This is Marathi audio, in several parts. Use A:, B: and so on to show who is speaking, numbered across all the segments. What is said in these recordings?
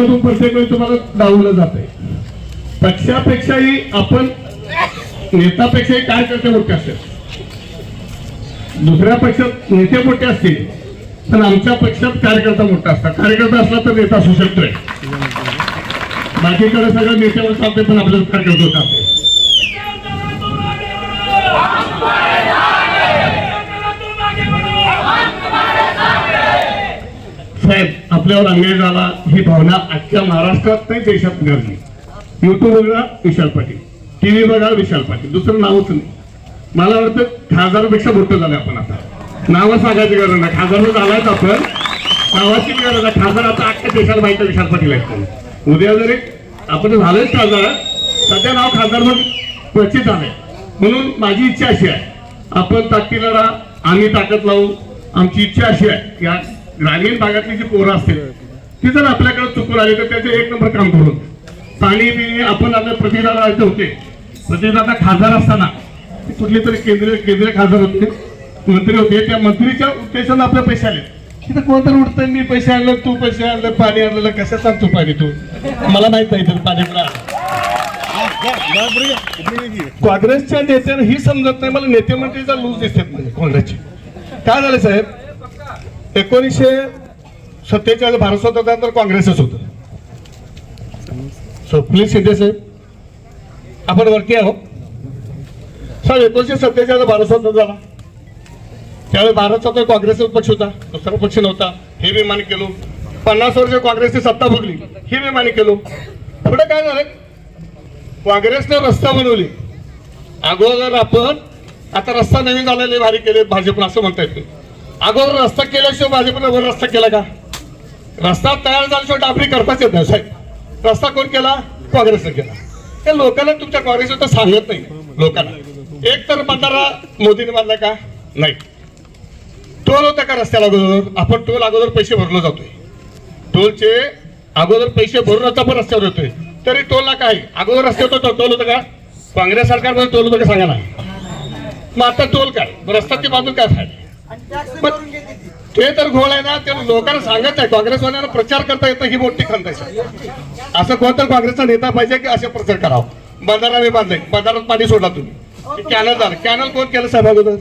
A: आता तो प्रत्येक वेळी तुम्हाला डावलं जात आहे पक्षापेक्षाही आपण नेतापेक्षाही काय करते मोठे असतात दुसऱ्या पक्षात नेते मोठे असतील पण आमच्या पक्षात कार्यकर्ता मोठा असतात. कार्यकर्ता असला तर नेता असू शकतोय. बाकीकडे सगळं नेत्यावर चालते पण आपल्याला कार्यकर्ता चालते. साहेब आपल्यावर अन्याय झाला ही भावना आजच्या महाराष्ट्रात नाही देशात गरली युट्यूब बघा विशाल पाटील. टी व्ही बघा विशाल पाटील. दुसरं नावच नाही. मला वाटतं खासदारपेक्षा मोठं झालं आपण आता. नावं सांगायची गरज नाही. खासदार झालायच आपण. नावाची गरज आहे खासदार आता अख्ख्या देशाला माहिती विशाल पाटील आहेत उद्या जरी आपण झालंच खासदार सध्या नाव खासदार म्हणून क्वचित आहे. म्हणून माझी इच्छा अशी आहे. आपण ताकदीला राहा आम्ही ताकद लावू. आमची इच्छा अशी आहे की ग्रामीण भागातली जी पोरं असतील ती जर आपल्याकडे चुकून आली तर त्याचे एक नंबर काम करून. पाणी बिणी आपण आता प्रतिदादा राहायचे होते. प्रतिदादा खासदार असताना कुठले तरी केंद्रीय केंद्रीय खासदार होते मंत्री होते. त्या मंत्रीच्या उद्देशाने आपले पैसे आले. तिथं कोणतरी उठतंय मी पैसे आणलं तू पैसे आणलं पाणी आणलं कशा सांगतो पाणी तू? मला माहीत नाही तर पाणी काँग्रेसच्या नेत्यानं ही समजत नाही मला नेते मंत्रीचा लूज दिसत नाही काँग्रेसची. काय झालं साहेब? एकोणीसशे सत्तेचाळीस भारत स्वातंत्र्यानंतर काँग्रेसच होतं. सो प्लीज शिंदे साहेब आपण वरती आहो साहेब एकोणीसशे सत्तेचाळीस भारत स्वातंत्र्य झाला. त्यावेळी भारतचा तो काँग्रेसचा पक्ष होता दुसरा पक्ष नव्हता. हे मी मान्य केलो. पन्नास वर्ष काँग्रेसची सत्ता भोगली हे मी मान्य केलो. पुढे काय झालं? काँग्रेसने रस्ता बनवली. अगोदर आपण आता रस्ता नवीन झालेले भारी केले भाजपनं असं म्हणता येते अगोदर रस्ता केल्याशिवाय भाजपने रस्ता केला का? रस्ता तयार झाल्याशिवाय डाबरी करताच येत नाही साहेब. रस्ता कोण केला? काँग्रेसने केला. हे लोकांना तुमच्या काँग्रेसचं तर सांगत नाही लोकांना. एक तर मतदारा मोदीने बांधला का? नाही. टोल होता का रस्त्याला अगोदर? आपण टोल अगोदर पैसे भरलो जातोय. टोलचे अगोदर पैसे भरून आता पण रस्त्यावर येतोय. तरी टोलला काय अगोदर रस्त्यावर होता टोल होतं का? काँग्रेस सरकारमध्ये टोल होतं का? सांगा ना. मग आता टोल काय? रस्त्याची बाजू काय फायदा? ते. तर घोळ आहे ना ते लोकांना सांगत आहे काँग्रेसवाल्यांना प्रचार करता येतं ही मोठी खंत आहे साहेब. असं कोणतं काँग्रेसचा नेता पाहिजे की असे प्रचार करावं? बंधारा मी बांधले. बंधारात पाणी सोडला तुम्ही. कॅनल झालं. कॅनल कोण केलं साहेब अगोदर?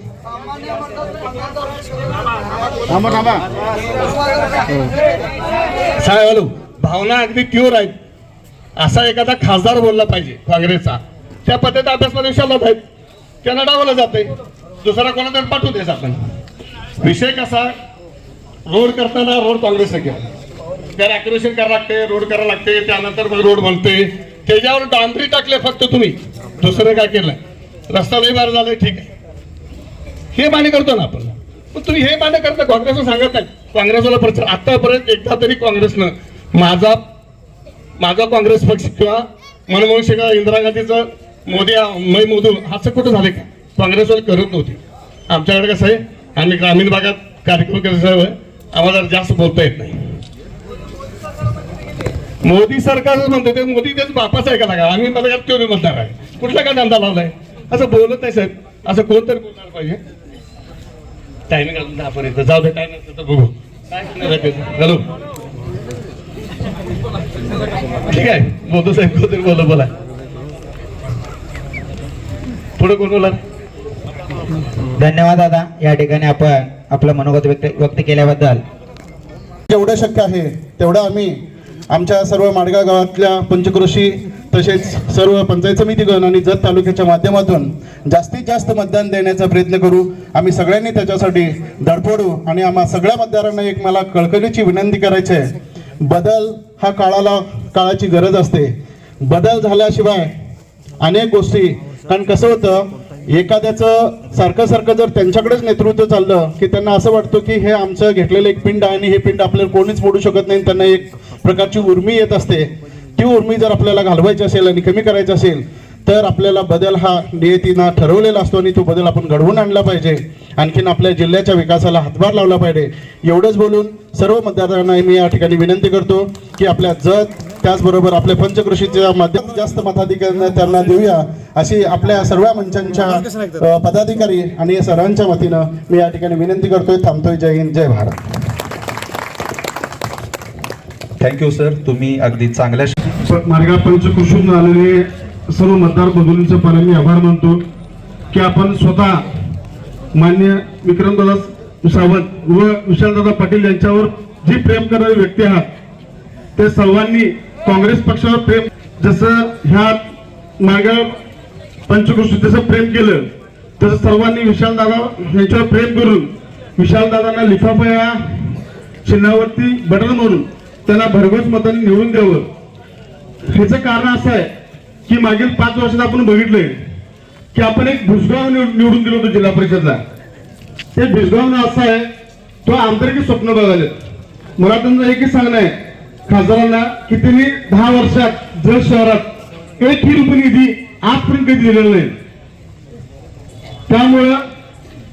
A: साहेब हॅलो. भावना अगदी प्युअर आहेत. असा एखादा खासदार बोलला पाहिजे काँग्रेसचा. त्या पद्धतीत अभ्यासमध्ये विचारला आहेत. त्यांना डावलं जाते दुसरा कोणाला पाठवू द्यायचा आपण. विषय कसा? रोड करताना रोड काँग्रेसने केला त्याला अॅक्युरेशन करावं लागते रोड करावं लागते त्यानंतर मग रोड बनते त्याच्यावर डांबरी टाकले फक्त तुम्ही. दुसरं काय केलं रस्ता लई बार झालाय ठीक आहे. हे मान्य करतो ना आपण. पण तुम्ही हे मान्य करता काँग्रेसला सांगत नाही. काँग्रेसला प्रचार आतापर्यंत एकदा तरी काँग्रेसनं माझा माझा काँग्रेस पक्ष किंवा मनमोहन सिंग इंदिरा गांधीचं मोदी मै मोदू असं कुठं झाले का? काँग्रेसवाले करत नव्हते. आमच्याकडे कसं आहे? आणि ग्रामीण भागात कार्यक्रम कसं आम्हाला जास्त बोलता येत नाही. मोदी सरकारच म्हणतो ते मोदी तेच बापाच आहे का लागा आम्ही मला तो बी मतदार आहे? कुठला का धंदा लावलाय? असं बोलत नाही साहेब. असं कोणतरी बोलणार पाहिजे. टायमिंग अजून दहापर्यंत जाऊ दे टायमिंग बघू. काय हॅलो. ठीक आहे. बोलतो साहेब कोणतरी बोला बोला. पुढे कोण बोला
B: धन्यवाद दादा. या ठिकाणी आपण आपलं मनोगत व्यक्त व्यक्त केल्याबद्दल.
C: जेवढं शक्य आहे तेवढं आम्ही आमच्या सर्व माडगाव गावातल्या पंचकृषी तसेच सर्व पंचायत समितीकडून आणि जत तालुक्याच्या माध्यमातून जास्तीत जास्त मतदान देण्याचा प्रयत्न करू. आम्ही सगळ्यांनी त्याच्यासाठी धडपडू आणि आम्हा सगळ्या मतदारांना एक मला कळकळीची विनंती करायची आहे. बदल हा काळाला काळाची गरज असते. बदल झाल्याशिवाय अनेक गोष्टी कारण कसं होतं एखाद्याचं सारखं सारखं जर त्यांच्याकडेच नेतृत्व चाललं की त्यांना असं वाटतं की हे आमचं घेतलेलं एक पिंड आहे आणि हे पिंड आपल्याला कोणीच मोडू शकत नाही त्यांना एक प्रकारची उर्मी येत असते ती उर्मी जर आपल्याला घालवायची असेल आणि कमी करायची असेल तर आपल्याला बदल हा नियतीनं ठरवलेला असतो आणि तो बदल आपण घडवून आणला पाहिजे.
D: आणखीन आपल्या जिल्ह्याच्या विकासाला हातभार लावला पाहिजे. एवढंच बोलून सर्व मतदारांना मी या ठिकाणी विनंती करतो की आपल्या जत त्याचबरोबर आपल्या पंचकृषीच्या माध्यम जास्त मताधिकाऱ्यांना त्यांना देऊया. अशी आपल्या सर्व मंचांच्या पदाधिकारी आणि या सर्वांच्या वतीनं मी या ठिकाणी विनंती करतोय थांबतोय. जय हिंद जय भारत.
E: थँक्यू सर तुम्ही अगदी चांगल्या
C: मार्गा पंचकृषीतून आलेले सर्व मतदार बंधूंचे पण मी आभार मानतो की आपण स्वतः मान्य विक्रमदादा सावंत व विशालदादा पाटील यांच्यावर जी प्रेम करणारी व्यक्ती आहात ते सर्वांनी काँग्रेस पक्षावर प्रेम जसं ह्या मार्गा पंचकृष्ण जसं प्रेम केलं तसं सर्वांनी विशालदादा यांच्यावर प्रेम करून विशालदादांना लिफाफा या चिन्हावरती बटन मारून त्यांना भरघोस मतांनी निवडून द्यावं. ह्याचं कारण असं आहे की मागील पाच वर्षात आपण बघितलंय की आपण एक भुसगाव निवड- निवडून दिलो होतो जिल्हा परिषदला. ते भुसगाव असं आहे तो आंतरिक स्वप्न बघाले मला त्यांचं एकच सांगणं आहे खासदारांना की त्यांनी दहा वर्षात जर शहरात एक ही रुपये निधी आजपर्यंत कधी दिलेलं नाही. त्यामुळं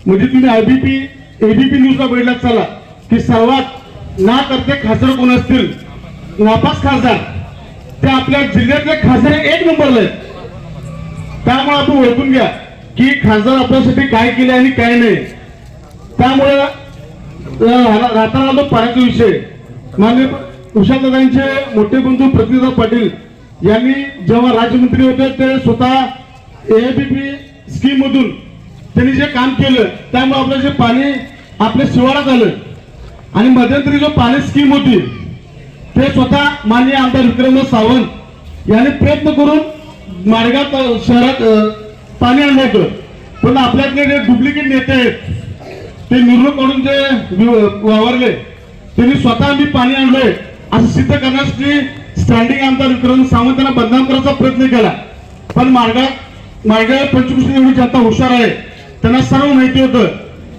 C: म्हणजे तुम्ही आयबीपी एबीपी न्यूजला बघितला चला. की सर्वात ना करते खासदार कोण असतील? नापास खासदार. ते आपल्या जिल्ह्यातले खासदार एक नंबरला आहेत. त्यामुळे आपण ओळखून घ्या की खासदार आपल्यासाठी काय केले आणि काय नाही. त्यामुळे राहताना आलो पाण्याचा विषय. मान्य उषादादांचे मोठे बंधू प्रतिनिधी पाटील यांनी जेव्हा राज्यमंत्री होते ते स्वतः एबीपी स्कीम मधून त्यांनी जे काम केलं त्यामुळे आपलं जे पाणी आपल्या शिवारात आलं. आणि मध्यंतरी जो पाणी स्कीम होती ते स्वतः माननीय आमदार विक्रम सावंत यांनी प्रयत्न करून मार्गात शहरात पाणी आणलं होतं. पण आपल्याकडे जे डुप्लिकेट नेते आहेत ते निवडणूक जे वावरले त्यांनी स्वतः आम्ही पाणी आणलंय असं सिद्ध करण्यासाठी स्टँडिंग आमदार विक्रम सावंत यांना बदनाम करायचा प्रयत्न केला. पण मार्गात मार्गा पंचकृष्ण एवढी जनता हुशार आहे. त्यांना सर्व माहिती होतं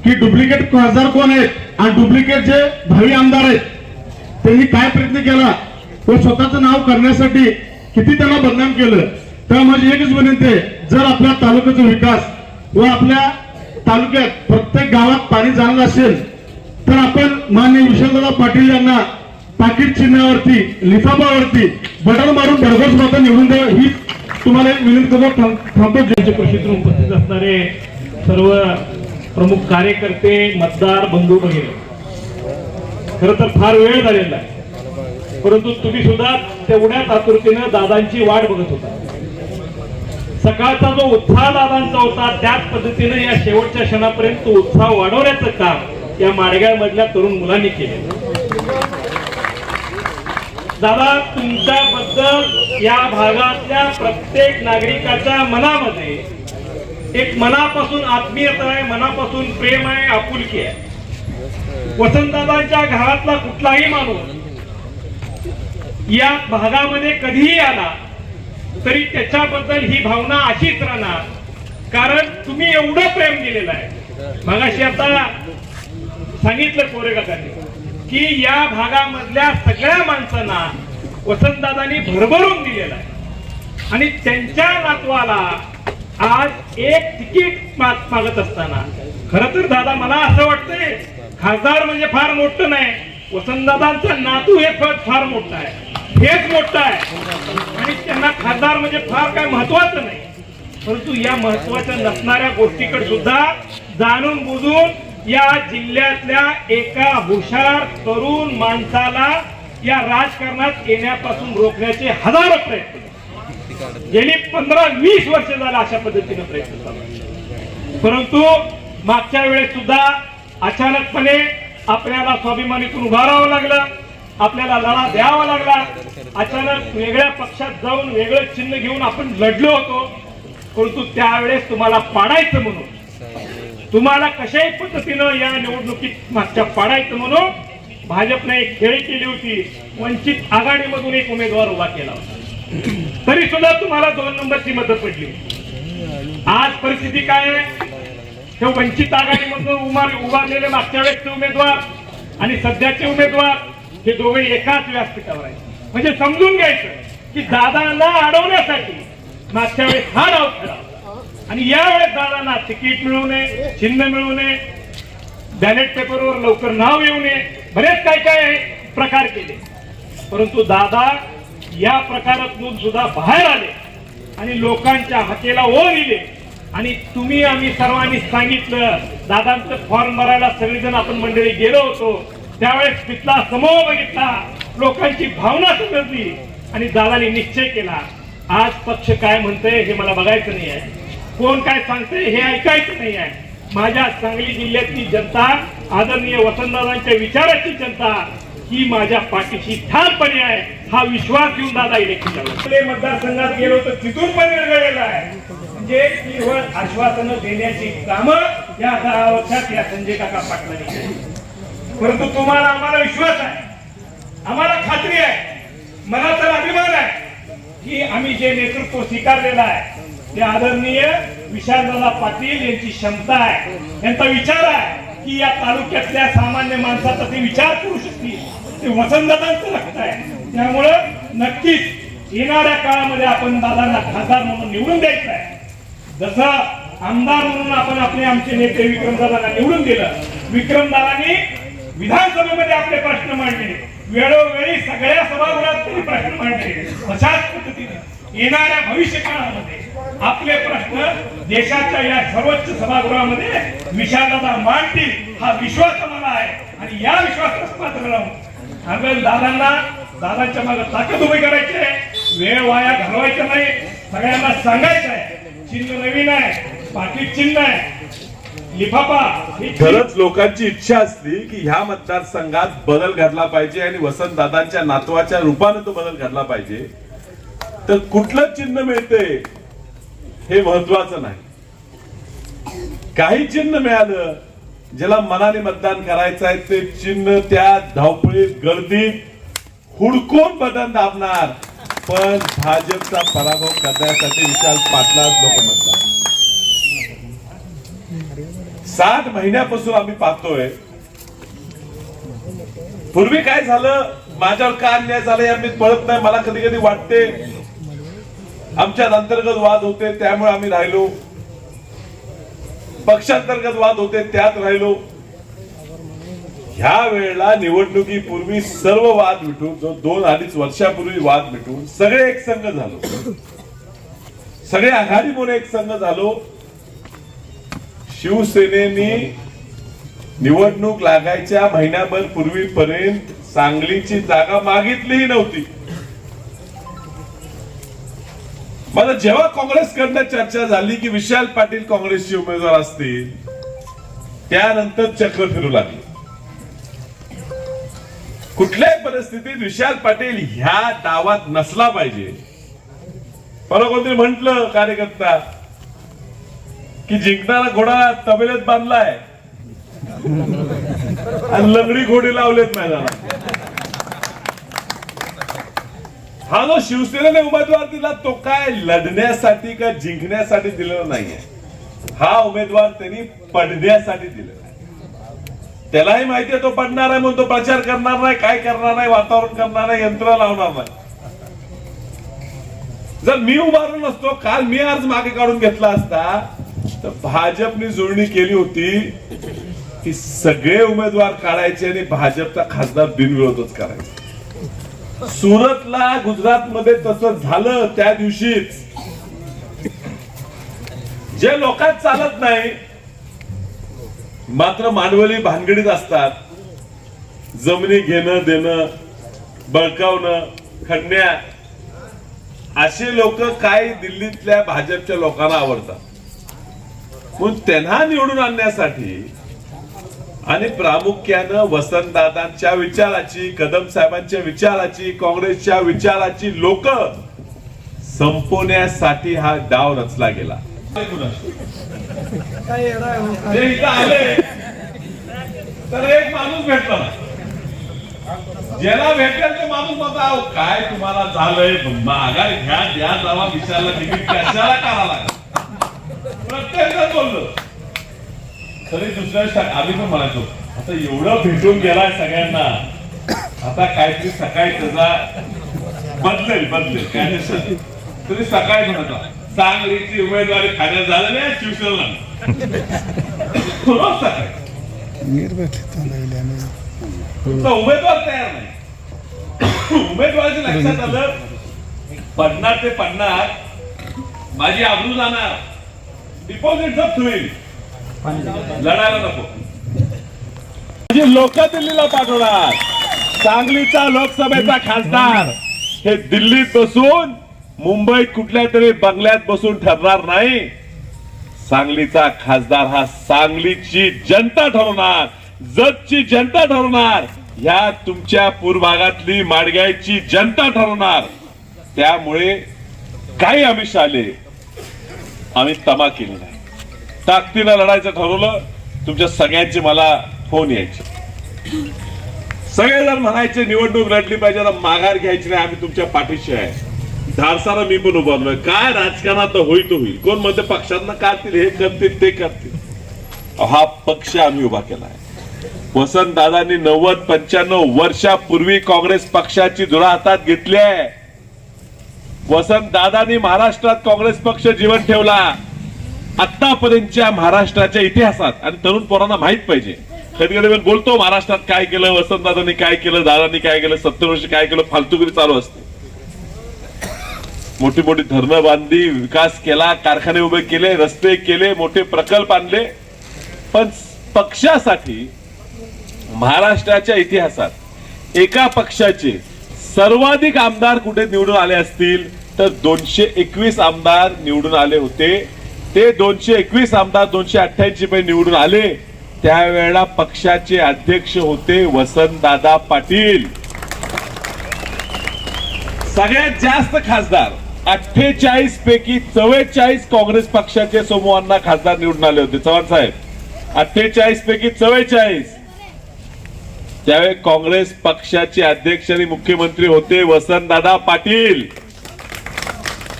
C: की डुप्लिकेट खासदार कोण आहेत आणि डुप्लिकेट जे भावी आमदार आहेत त्यांनी काय प्रयत्न केला व स्वतःचं नाव करण्यासाठी किती त्यांना बदनाम केलं. तर माझी एकच विनंती आहे जर आपल्या तालुक्याचा विकास व आपल्या तालुक्यात प्रत्येक गावात पाणी जाणार असेल तर आपण माननीय विशालदादा पाटील यांना पाकिट चिन्हावरती लिफाफावरती बटन मारून भरघोस माता निवडून द्या. ही तुम्हाला एक विनंती करतो थांबतो.
F: राज्य कृषीतून उपस्थित असणारे सर्व प्रमुख कार्यकर्ते मतदार बंधू भगिनी. खर तर फार वेळ झालेला आहे. परंतु तुम्ही सुद्धा तेवढ्याच आतुरतेनं दादांची वाट बघत होता. सकाळचा जो उत्साह दादांचा होता त्याच पद्धतीने या शेवटच्या क्षणापर्यंत उत्साह वाढवण्याचं काम या माडगावमधल्या तरुण मुलांनी केले दादा तुमच्याबद्दल या भागातल्या प्रत्येक नागरिकाच्या मनामध्ये एक मनापासून आत्मीयता आहे मनापासून प्रेम आहे आपुलकी आहे. वसंतदादांच्या घरातला कुठलाही माणूस या भागामध्ये कधीही आला तरी त्याच्याबद्दल ही भावना अशीच राहणार. कारण तुम्ही एवढं प्रेम दिलेलं आहे. मगाशी आता सांगितलं कोरेगाकांनी की या भागामधल्या सगळ्या माणसांना वसंतदादांनी भरभरून दिलेलं आहे. आणि त्यांच्या नातवाला आज एक तिकीट मागत असताना खर तर दादा मला असं वाटतंय खासदार म्हणजे फार मोठं नाही वसंतदादांचं नातू हे पद फार मोठं आहे. हेच मोठं आहे. आणि त्यांना खासदार म्हणजे फार काय महत्वाचं नाही. परंतु या महत्त्वाच्या नसणाऱ्या गोष्टीकडे सुद्धा जाणून बुजून या जिल्ह्यातल्या एका हुशार तरुण माणसाला या राजकारणात येण्यापासून रोखण्याचे हजारो प्रयत्न. गेली पंधरा वीस वर्ष झाला अशा पद्धतीने प्रयत्न चालू परंतु मागच्या वेळेस सुद्धा अचानकपणे आपल्याला स्वाभिमानीतून उभा राहावं लागलं आपल्याला लढा द्यावा लागला. अचानक वेगळ्या पक्षात जाऊन वेगळं चिन्ह घेऊन आपण लढलो होतो. परंतु त्यावेळेस तुम्हाला पाडायचं म्हणून तुम्हाला कशाही पद्धतीनं या निवडणुकीत मागच्या पाडायचं म्हणून भाजपने एक खेळी केली होती. वंचित आघाडीमधून एक उमेदवार उभा केला होता. तरी सुद्धा तुम्हाला दोन नंबरची मदत पडली आज परिस्थिती काय आहे? हे वंचित आघाडीमधून उभार उभारलेले मागच्या वेळेसचे उमेदवार आणि सध्याचे उमेदवार हे दोघे एकाच व्यासपीठावर आहेत. म्हणजे समजून घ्यायचं की दादांना अडवण्यासाठी मागच्या वेळेस हा डाव खेळा आणि यावेळेस दादांना तिकीट मिळू नये चिन्ह मिळू नये बॅलेट पेपरवर लवकर नाव येऊ नये बरेच काय काय प्रकार केले. परंतु दादा या प्रकारातून सुद्धा बाहेर आले आणि लोकांच्या हाकेला ओ दिले. आणि तुम्ही आम्ही सर्वांनी सांगितलं दादांचं फॉर्म भरायला सगळेजण आपण मंडळी गेलो होतो. त्यावेळेस तिथला समूह बघितला लोकांची भावना समजली आणि दादाने निश्चय केला. आज पक्ष काय म्हणतंय हे मला बघायचं नाही आहे. कोण काय सांगते हे ऐकायचं नाही आहे. माझ्या सांगली जिल्ह्यातली जनता आदरणीय वसंतदादांच्या विचाराची जनता ही माझ्या पाठीशी ठामपणे आहे. हा विश्वास घेऊन दादा इलेक्शन आपले मतदारसंघात गेलो तर तिथून पण वेगळं आहे. म्हणजे केवळ आश्वासनं देण्याची कामं या दहा वर्षात या संजय काका पाटलांनी केली. परंतु तुम्हाला आम्हाला विश्वास आहे. आम्हाला खात्री आहे. मला तर अभिमान आहे की आम्ही जे नेतृत्व स्वीकारलेलं आहे ते आदरणीय विशालदादा पाटील यांची क्षमता आहे. यांचा विचार आहे की या तालुक्यातल्या सामान्य माणसाचा ते विचार करू शकतील. ते वसंतदादांचं रक्त आहे. त्यामुळं नक्कीच येणाऱ्या काळामध्ये आपण दादांना खासदार म्हणून निवडून द्यायचं आहे. जसं आमदार म्हणून आपण आपले आमचे नेते विक्रमदादांना निवडून दिलं विक्रमदादांनी विधानसभेमध्ये आपले प्रश्न मांडले. वेळोवेळी सगळ्या सभागृहात प्रश्न मांडले. अशाच पद्धतीने येणाऱ्या भविष्य काळामध्ये आपले प्रश्न देशाच्या या सर्वोच्च सभागृहामध्ये विशालदा मांडतील हा विश्वास मला आहे. आणि या विश्वासास पात्र राहून आम्ही दादांना दादांच्या मागे ताकद उभी करायची आहे. वेळ वाया घालवायचा नाही. सगळ्यांना सांगायचं आहे. चिन्ह नवीन आहे. पाकिट चिन्ह आहे. लिफाफा
G: खरंच लोकांची इच्छा असली की ह्या मतदारसंघात बदल घडला पाहिजे आणि वसंत दादांच्या नातवाच्या रूपाने तो बदल घडला पाहिजे. तर कुठलं चिन्ह मिळते हे महत्वाचं नाही. काही चिन्ह मिळालं ज्याला मनाने मतदान करायचं आहे ते चिन्ह त्या धावपळीत गर्दीत हुडकून बटन दाबणार. पण भाजपचा पराभव करण्यासाठी विशाल पाटलाच लोक म्हणतात सात महिन्यापासून आम्ही पाहतोय. पूर्वी काय झालं? माझ्यावर का अन्याय झाला हे आम्ही पळत नाही. मला कधी कधी वाटते आमच्यात अंतर्गत वाद होते त्यामुळे आम्ही राहिलो. पक्षांतर्गत वाद होते त्यात राहिलो. ह्या वेळेला निवडणुकीपूर्वी सर्व वाद मिटून जो दोन अडीच वर्षापूर्वी वाद मिटून सगळे एक संघ झालो. सगळे आघाडी म्हणून एक संघ झालो. शिवसेनेने निवडणूक लागायच्या महिन्याभर पूर्वीपर्यंत सांगलीची जागा मागितलीही नव्हती. मला जेव्हा काँग्रेसकडनं चर्चा झाली की विशाल पाटील काँग्रेसचे उमेदवार असतील त्यानंतर चक्र फिरू लागले. कुठल्याही परिस्थितीत विशाल पाटील ह्या डावात नसला पाहिजे. परवा कोणतरी म्हंटल कार्यकर्ता की जिंकणारा घोडा तबेल्यात बांधलाय. आणि लंगडी घोडी लावलेत मैदानात. हा जो शिवसेनेने उमेदवार दिला तो काय लढण्यासाठी का जिंकण्यासाठी दिलेला नाहीये. हा उमेदवार त्यांनी पडण्यासाठी दिलेला त्यालाही माहिती आहे तो पडणार आहे म्हणून तो प्रचार करणार नाही काय करणार नाही वातावरण करणार नाही यंत्र लावणार नाही. जर मी उभारलो नसतो काल मी अर्ज मागे काढून घेतला असता तर भाजपने जुळणी केली होती की सगळे उमेदवार काढायचे आणि भाजपचा खासदार बिनविरोधच करायचा. सुरतला गुजरात मध्ये तसं झालं त्या दिवशीच जे लोकात चालत नाही मात्र मानवली भानगडीत असतात. जमिनी घेणं देणं बळकावणं खडण्या असे लोक काय दिल्लीतल्या भाजपच्या लोकांना आवडतात. म्हणून त्यांना निवडून आणण्यासाठी आणि प्रामुख्यानं वसंतदादांच्या विचाराची कदम साहेबांच्या विचाराची काँग्रेसच्या विचाराची लोक संपवण्यासाठी हा डाव रचला गेला. आले. तर एक माणूस भेटला. ज्याला भेटेल तो माणूस "अहो, काय तुम्हाला झालंय? माघार घ्या द्या जावा विचारला तिकीट कशाला करायला प्रत्येक जण बोललो. तरी दुसऱ्या आम्ही पण म्हणायचो आता एवढं भेटून गेलाय सगळ्यांना. आता काहीतरी सकाळी त्याचा बदलेल बदलेल काय नसेल. तरी सकाळी म्हणत सांगलीची उमेदवारी खाण्यात झालं नाही शिवसेना सकाळी. तुमचा उमेदवार तयार नाही. उमेदवाराच्या लक्षात आलं पडणार ते पडणार माझी आबरू जाणार. डिपॉझिट जप्त होईल. लढायला नको. म्हणजे लोक दिल्लीला पाठवणार. सांगलीचा लोकसभेचा खासदार. हे दिल्लीत बसून मुंबईत कुठल्या तरी बंगल्यात बसून ठरणार नाही. सांगलीचा खासदार हा सांगलीची जनता ठरवणार. जतची जनता ठरवणार. ह्या तुमच्या पूर्वभागातली माडग्याची जनता ठरवणार. त्यामुळे काही अमिष आले आम्ही तमा केली नाही. ताकदीनं लढायचं ठरवलं तुमच्या सगळ्यांचे मला फोन यायचे. सगळेजण म्हणायचे निवडणूक लढली पाहिजे आता माघार घ्यायची नाही आम्ही तुमच्या पाठीशी आहे. धारसाला मी पण उभारलोय काय राजकारणात होईल तो होईल कोण म्हणते पक्षांना काढतील हे करतील ते करतील. हा पक्ष आम्ही उभा केला आहे वसंत दादांनी नव्वद पंच्याण्णव वर्षापूर्वी काँग्रेस पक्षाची धुरा हातात घेतली आहे. वसंत दादांनी महाराष्ट्रात काँग्रेस पक्ष जीवन ठेवला. आतापर्यंतच्या महाराष्ट्राच्या इतिहासात आणि तरुण पोरांना माहीत पाहिजे. कधी कधी मी बोलतो महाराष्ट्रात काय केलं वसंतदादांनी काय केलं दादांनी काय केलं सत्तर वर्ष काय केलं फालतुगिरी चालू असते. मोठी मोठी धरणं बांधली विकास केला कारखाने उभे केले रस्ते केले मोठे प्रकल्प आणले. पण पक्षासाठी महाराष्ट्राच्या इतिहासात एका पक्षाचे सर्वाधिक आमदार कुठे निवडून आले असतील तर दोनशे एकवीस आमदार निवडून आले होते. ते दोनशे एकवीस आमदार दोनशे अठ्ठ्याऐंशी पे निवडून आले. त्यावेळेला पक्षाचे अध्यक्ष होते वसंतदादा पाटील. सगळ्यात जास्त खासदार अठ्ठेचाळीस पैकी चव्वेचाळीस काँग्रेस पक्षाचे समूहांना खासदार निवडून आले होते. चव्हाण साहेब अठ्ठेचाळीस पैकी चव्वेचाळीस. त्यावेळी काँग्रेस पक्षाचे अध्यक्ष आणि मुख्यमंत्री होते वसंतदादा पाटील.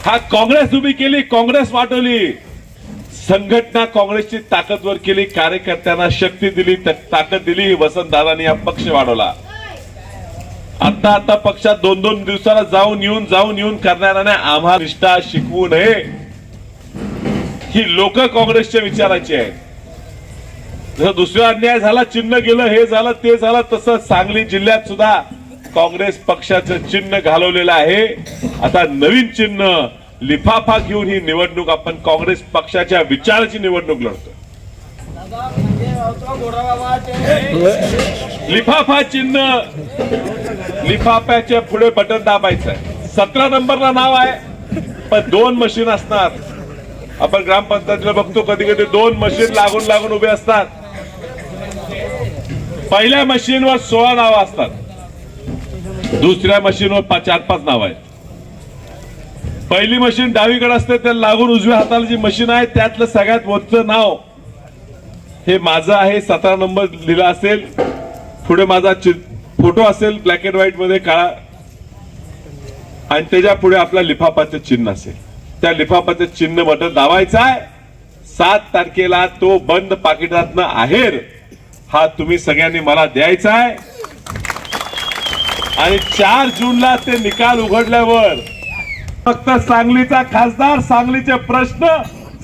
G: हा काँग्रेस उभी केली काँग्रेस वाटवली संघटना काँग्रेसची ताकदवर केली कार्यकर्त्यांना शक्ती दिली ताकद दिली वसंतदादांनी हा पक्ष वाढवला. आता आता पक्षात दोन दोन दिवसाला जाऊन येऊन जाऊन येऊन करणाऱ्याने आम्हा निष्ठा शिकवू नये. ही लोक काँग्रेसच्या विचाराची आहेत. जसं दुसरा अन्याय झाला चिन्ह गेलं हे झालं ते झालं तसं सांगली जिल्ह्यात सुद्धा काँग्रेस पक्षाचं चिन्ह घालवलेलं आहे. आता नवीन चिन्ह लिफाफा घेऊन ही निवडणूक आपण काँग्रेस पक्षाच्या विचाराची निवडणूक लढतो लिफाफा चिन्ह लिफाफ्याच्या पुढे बटन दाबायचं आहे सतरा नंबरला नाव आहे पण दोन मशीन असणार. आपण ग्रामपंचायतीला बघतो कधी कधी दोन मशीन लागून लागून उभे असतात. पहिल्या मशीनवर सोळा नावं असतात. दुसऱ्या मशीनवर चार पाच नाव आहेत. पहिली मशीन डावीकडे असते त्याला लागून उजव्या हाताला जी मशीन आहे त्यातलं सगळ्यात वरचं नाव हे माझं आहे. सतरा नंबर लिहिला असेल. पुढे माझा फोटो असेल ब्लॅक अँड व्हाईटमध्ये काळा. आणि त्याच्या पुढे आपल्या लिफाफाचं चिन्ह असेल. त्या लिफाफाचं चिन्ह बटन दाबायचं आहे. सात तारखेला तो बंद पाकिटातनं आहेर. हा तुम्ही सगळ्यांनी मला द्यायचा आहे. आणि चार जूनला ते निकाल उघडल्यावर फक्त सांगलीचा खासदार सांगलीचे प्रश्न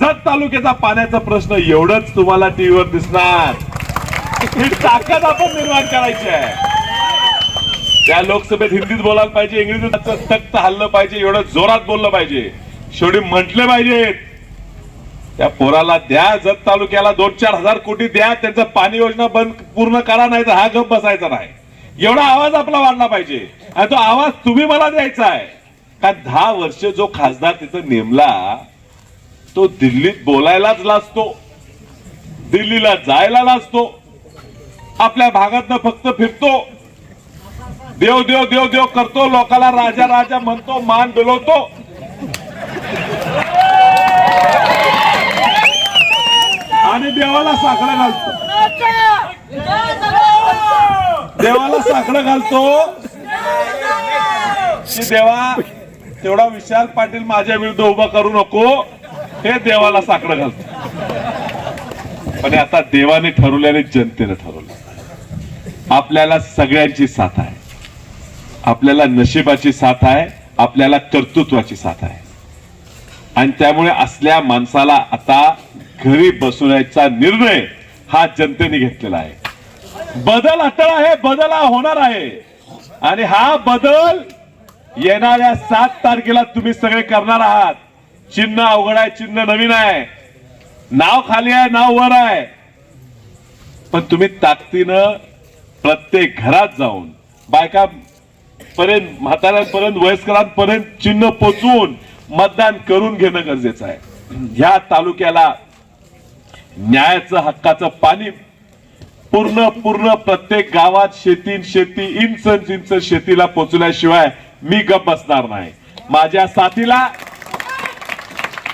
G: जत तालुक्याचा पाण्याचा प्रश्न एवढंच तुम्हाला टीव्हीवर दिसणार. ही ताकद आपण निर्माण करायची आहे. त्या लोकसभेत हिंदीत बोलायला पाहिजे इंग्रजीत तख्त हल्लं पाहिजे एवढं जोरात बोललं पाहिजे. शेवटी म्हटले पाहिजेत त्या पोराला द्या जत तालुक्याला दोन चार हजार कोटी द्या त्यांचं पाणी योजना बंद पूर्ण करा नाही तर हा गप बसायचा नाही. एवढा आवाज आपला वाढला पाहिजे. आणि तो आवाज तुम्ही मला द्यायचा आहे. का दहा वर्ष जो खासदार तिथं नेमला तो दिल्लीत बोलायलाच लाजतो. दिल्लीला जायला लाजतो. आपल्या भागातनं फक्त फिरतो. देव देव देव देव करतो. लोकाला राजा राजा म्हणतो मान डोलवतो. आणि देवाला साखळं घालतो. देवाला साकडं घालतो. की देवा तेवढा विशाल पाटील माझ्या विरुद्ध उभा करू नको हे देवाला साकडं घालत पण आता देवाने ठरवल्याने आणि जनतेने ठरवलं आपल्याला सगळ्यांची साथ आहे. आपल्याला नशिबाची साथ आहे आपल्याला कर्तृत्वाची साथ आहे. आणि त्यामुळे असल्या माणसाला आता घरी बसवण्याचा निर्णय हा जनतेने घेतलेला आहे. बदल अटळ आहे बदल हा होणार आहे. आणि हा बदल येणाऱ्या सात तारखेला तुम्ही सगळे करणार आहात. चिन्ह अवघड आहे चिन्ह नवीन आहे. नाव खाली आहे नाव वर आहे. पण तुम्ही ताकदीनं प्रत्येक घरात जाऊन बायका पर्यंत म्हाताऱ्यांपर्यंत वयस्करांपर्यंत चिन्ह पोचवून मतदान करून घेणं गरजेचं आहे. ह्या तालुक्याला न्यायाचं हक्काचं पाणी पूर्ण पूर्ण प्रत्येक गावात शेती शेती इंच इंच शेतीला पोचल्याशिवाय मी गप बसणार नाही. माझ्या साथीला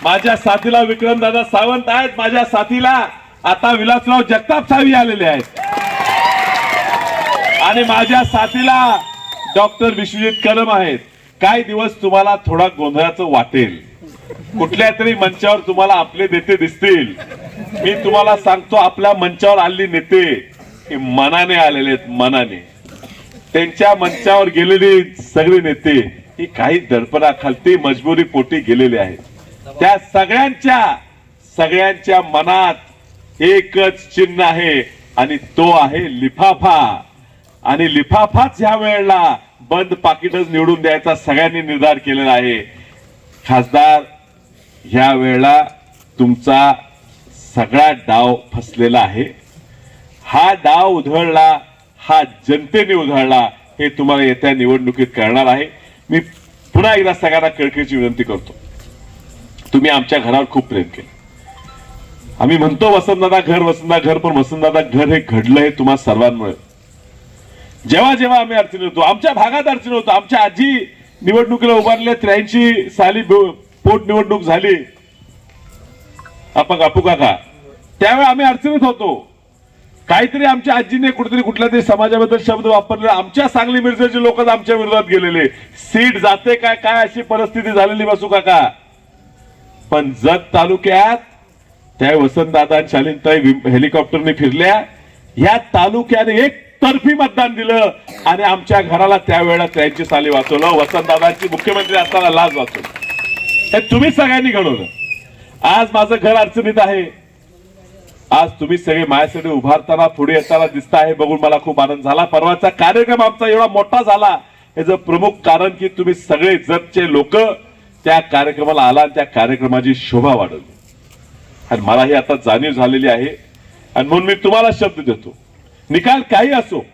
G: माझ्या साथीला विक्रमदादा सावंत आहेत. माझ्या साथीला आता विलासराव जगताप सावी आलेले आहेत. आणि माझ्या साथीला डॉक्टर विश्वजित कदम आहेत. काही दिवस तुम्हाला थोडा गोंधळाचं वाटेल. कुठल्या तरी मंचावर तुम्हाला आपले नेते दिसतील. मी तुम्हाला सांगतो आपल्या मंचावर आलेले नेते हे मनाने आलेले आहेत मनाने. त्यांच्या मंचावर गेलेली सगळे नेते ही काही दडपणाखालती मजबुरी पोटी गेलेले आहेत त्या सगळ्यांच्या सगळ्यांच्या मनात एकच चिन्ह आहे आणि तो आहे लिफाफा. आणि लिफाफाच ह्या वेळेला बंद पाकिटच निवडून द्यायचा सगळ्यांनी निर्धार केलेला आहे. खासदार ह्या वेळेला तुमचा सगळा डाव फसलेला आहे. हा डाव उधळला हा जनतेने उधळला हे तुम्हाला येत्या निवडणुकीत कळणार आहे. मी पुन्हा एकदा सगळ्यांना कळकळीची विनंती करतो. तुम्ही आमच्या घरावर खूप प्रेम केलं. आम्ही म्हणतो वसंतदादा घर वसंतदा घर पण वसंतदादा घर हे घडलं हे तुम्हा सर्वांमुळे. जेव्हा जेव्हा आम्ही अडचणी होतो आमच्या भागात अडचणी होतो. आमच्या आजी निवडणुकीला उभारले त्र्याऐंशी साली पोटनिवडणूक पोट निवडणूक झाली. आपण कापू काका त्यावेळी आम्ही अडचणीत होतो. काहीतरी आमच्या आजीने कुठेतरी कुठल्या तरी समाजाबद्दल शब्द वापरले आमच्या सांगली मिरजेचे लोक आमच्या विरोधात गेलेले. सीट जाते काय काय अशी परिस्थिती झालेली बसू काका? पण जत तालुक्यात त्या वसंतदादा आणि शालीनताई हेलिकॉप्टरने फिरल्या. या तालुक्याने एक तर्फी मतदान दिलं. आणि आमच्या घराला त्यावेळेला त्यांची साली वाचवलं. वसंतदादांची मुख्यमंत्री असताना लाज वाचवली. तुम्ही सगळ्यांनी घडवलं. आज माझं घर अडचणीत आहे. आज तुम्ही सगळे माझ्यासाठी उभारताना पुढे येताना दिसता आहे बघून मला खूप आनंद झाला. परवाचा कार्यक्रम आमचा एवढा मोठा झाला. याचं प्रमुख कारण की तुम्ही सगळे जगचे लोक त्या कार्यक्रमाला आला आणि त्या कार्यक्रमाची शोभा वाढवली. आणि मला ही आता जाणीव झालेली आहे. आणि म्हणून मी तुम्हाला शब्द देतो. निकाल काही असो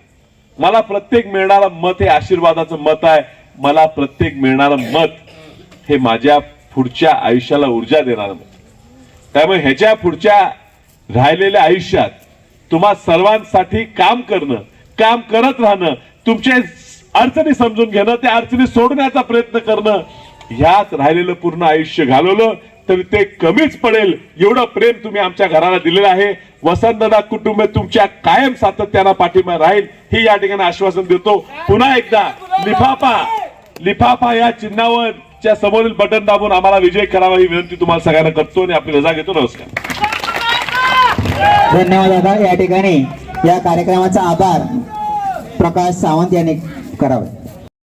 G: मला प्रत्येक मिळणारं मत हे आशीर्वादाचं मत आहे. मला प्रत्येक मिळणारं मत हे माझ्या पुढच्या आयुष्याला ऊर्जा देणारं मत. त्यामुळे ह्याच्या पुढच्या राहिलेल्या आयुष्यात तुम्हा सर्वांसाठी काम करणं काम करत राहणं तुमचे अडचणी समजून घेणं त्या अडचणी सोडण्याचा प्रयत्न करणं ह्यात राहिलेलं पूर्ण आयुष्य घालवलं तर ते कमीच पडेल एवढं प्रेम तुम्ही आमच्या घराला दिलेलं आहे. वसंतदा कुटुंब तुमच्या कायम सातत्यानं पाठिंबा राहील हे या ठिकाणी आश्वासन देतो. पुन्हा एकदा लिफाफा लिफाफा या चिन्हावर च्या समोरील बटन दाबून आम्हाला विजय करावा ही विनंती तुम्हाला सगळ्यांना करतो आणि आपली रजा घेतो. नमस्कार.
B: धन्यवाद दादा. या ठिकाणी या कार्यक्रमाचा आभार प्रकाश सावंत यांनी करावे.